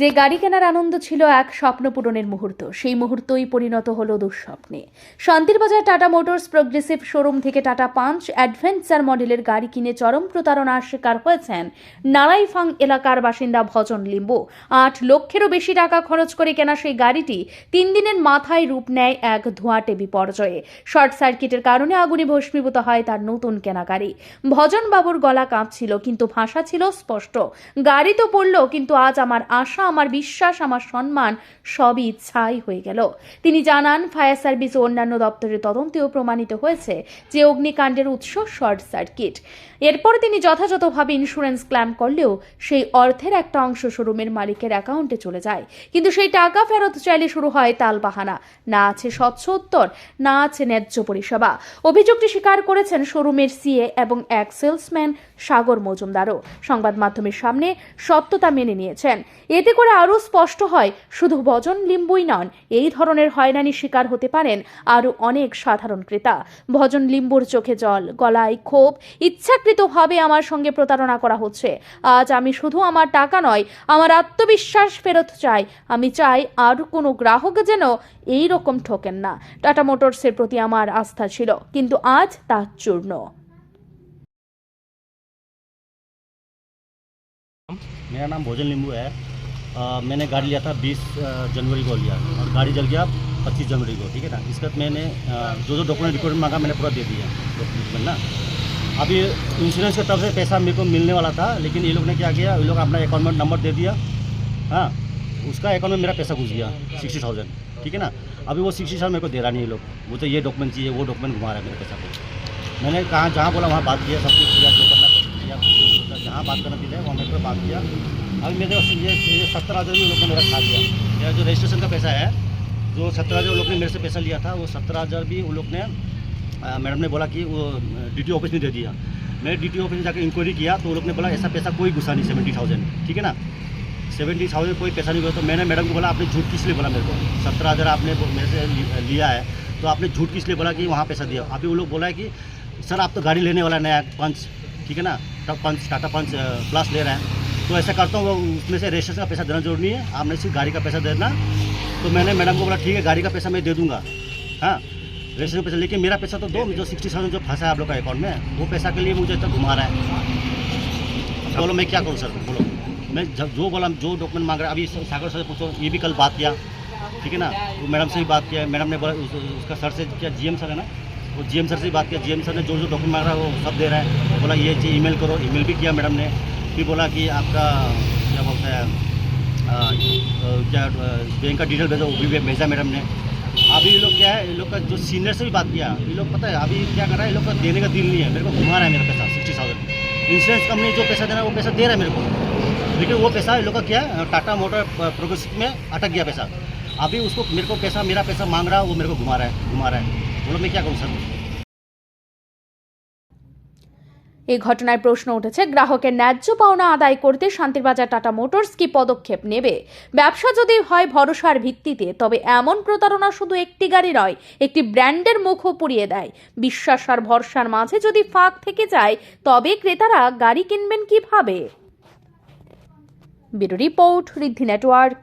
যে গাড়ি কেনার আনন্দ ছিল এক স্বপ্ন পূরণের মুহূর্ত, সেই মুহূর্তই পরিণত হলো দুঃস্বপ্নে। শান্তির বাজার টাটা মোটরস প্রোগ্রেসিভ শোরুম থেকে টাটা পাঞ্চ অ্যাডভেঞ্চার মডেলের গাড়ি কিনে চরম প্রতারণার শিকার হয়েছেন নারাইফাং এলাকার বাসিন্দা ভজন লিম্বু। আট লক্ষেরও বেশি টাকা খরচ করে কেনা সেই গাড়িটি তিন দিনের মাথায় রূপ নেয় এক ধোঁয়াটে বিপর্যয়ে। শর্ট সার্কিটের কারণে আগুনে ভস্মীভূত হয় তার নতুন কেনা গাড়ি। ভজন বাবুর গলা কাঁপছিল, কিন্তু ভাষা ছিল স্পষ্ট। গাড়ি তো পড়ল, কিন্তু আজ আমার আশা আমার বিশ্বাস, আমার সম্মান সবই ছাই হয়ে গেল। তিনি জানান, ফায়ার সার্ভিস ও অন্যান্য দপ্তরের তদন্তেও প্রমাণিত হয়েছে যে অগ্নিকাণ্ডের উৎস শর্ট সার্কিট। এরপর তিনি যথাযথভাবে ইন্স্যুরেন্স ক্লেম করলেও সেই অর্থের একটা অংশ শোরুমের মালিকের অ্যাকাউন্টে চলে যায়। কিন্তু সেই টাকা ফেরত চাইলে শুরু হয় তালবাহানা না আছে স্বচ্ছ উত্তর, না আছে ন্যায্য পরিষেবা। অভিযোগটি স্বীকার করেছেন শোরুমের সিএ এবং এক সেলসম্যান সাগর মজুমদারও। সংবাদ মাধ্যমের সামনে সত্যতা মেনে নিয়েছেন। এতে করে আরও স্পষ্ট হয়, শুধু ভজন লিম্বুই নন, এই ধরনের হয়রানির শিকার হতে পারেন আরও অনেক সাধারণ ক্রেতা। ভজন লিম্বুর চোখে জল, গলায় ক্ষোভ, ইচ্ছাকৃতভাবে আমার সঙ্গে প্রতারণা করা হচ্ছে। আজ আমি শুধু আমার টাকা নয়, আমার আত্মবিশ্বাস ফেরত চাই। আমি চাই আর কোনো গ্রাহক যেন এই রকম ঠকেন না। টাটা মোটরসের প্রতি আমার আস্থা ছিল, কিন্তু আজ তা চূর্ণ। मेरा नाम भोजन लिंबू है। अ, मैंने गाड़ी लिया था 20 जनवरी को लिया। और गाड़ी जल गया 25 जनवरी को ठीक है ना? इसके मैंने जो जो डॉक्यूमेंट रिकॉर्ड मांगा मैंने पूरा दे दिया डॉक्यूमेंट ना? अभी इंश्योरेंस की तरफ़ से पैसा मेरे को मिलने वाला था लेकिन ये लोग ने क्या किया? ये लोग अपना अकाउंट नंबर दे दिया। हाँ उसका अकाउंट में मेरा पैसा घुस गया सिक्सटी थाउज़ेंड ठीक है ना? अभी वो सिक्सटी थाउज़ेंड मेरे को दे रहा नहीं ये लोग। तो ये डॉक्यूमेंट चाहिए वो डॉक्यूमेंट घुमा रहा है मेरे पैसा को। मैंने कहाँ जहाँ बोला वहाँ बात किया सब कुछ किया। जहाँ बात करना दिया वहाँ मेरे बात किया। अभी मेरे ये ये सत्तर हज़ार भी लोग ने मेरा खा मेरा जो रजिस्ट्रेशन का पैसा है, जो सत्तर हज़ार लोग ने मेरे से पैसा लिया था, वो सत्तर हज़ार भी उन लोग ने मैडम ने बोला कि वो डीटी ऑफ़िस में दे दिया। मैं डी ऑफ़िस में जाकर इंक्वायरी किया तो वो लोग ने बोला, ऐसा पैसा कोई घुसा नहीं सेवेंटी थाउज़ेंड ठीक है ना? सेवेंटी थाउज़ेंड कोई पैसा नहीं हुआ तो मैंने मैडम को बोला, आपने झूठ किस लिए बोला मेरे को? सत्तर हज़ार आपने मेरे से लिया है तो आपने झूठ किस लिए बोला कि वहाँ पैसा दिया? अभी वो लोग बोला है कि, सर, आप तो गाड़ी लेने वाला नया, पंच ठीक है ना? Top Punch Tata Punch plus ले रहे हैं। तो ऐसा करता हूँ वो उसमें से रजिस्ट्रेशन का पैसा देना ज़रूरी है। आपने सिर्फ़ गाड़ी का पैसा देना। तो मैंने मैडम को बोला ठीक है गाड़ी का पैसा मैं दे दूँगा। हाँ रजिस्ट्रेशन का पैसा लेकिन मेरा पैसा तो दो जो सिक्सटी थाउज़ेंड जो फंसा है आप लोग का अकाउंट में वो पैसा के लिए मुझे तक घुमा रहा है। बोलो मैं क्या करूँ सर? बोलो। मैं जब जो बोला जो डॉक्यूमेंट मांग रहा है अभी सागर सर से पूछो ये भी कल बात किया। ठीक है ना? वो मैडम से भी बात किया। मैडम ने बोला उस, उसका सर से क्या जीएम सर है ना? वो जीएम सर से बात किया। जीएम सर ने जो जो डॉक्यूमेंट मांग रहा है वो सब दे रहा है। बोला, ये चाहिए ईमेल करो। ईमेल भी किया मैडम ने। फिर बोला कि आपका, क्या बोलता है क्या बैंक का डिटेल भेजो, वो भी भेजा मैडम ने। अभी ये लोग क्या है, ये लोग का जो सीनियर से भी बात किया, ये लोग पता है, अभी क्या कर रहा है, ये लोग का देने का दिल नहीं है। मेरे को घुमा रहा है मेरा पैसा सिक्सटी थाउज़ेंड इंश्योरेंस कंपनी जो पैसा देना है, वो पैसा दे रहा है मेरे को। लेकिन वो पैसा ये लोग का क्या है टाटा मोटर प्रोग्रेसिव में अटक गया पैसा। अभी उसको मेरे को पैसा, मेरा पैसा मांग रहा है, वो मेरे को घुमा रहा है, घुमा रहा है। बोलो मैं क्या करूँ सर এই ঘটনায় প্রশ্ন উঠেছে গ্রাহকের ন্যায্য পাওনা আদায় করতে শান্তিরবাজার টাটা মোটরস কি পদক্ষেপ নেবে ব্যবসা যদি হয় ভরসার ভিত্তিতে তবে এমন প্রতারণা শুধু একটি গাড়ি নয় একটি ব্র্যান্ডের মুখও পুড়িয়ে দেয় বিশ্বাস আর ভরসার মাঝে যদি ফাঁক থেকে যায় তবে ক্রেতারা গাড়ি কিনবেন কিভাবে ব্যুরো রিপোর্ট রিদ্ধি নেটওয়ার্ক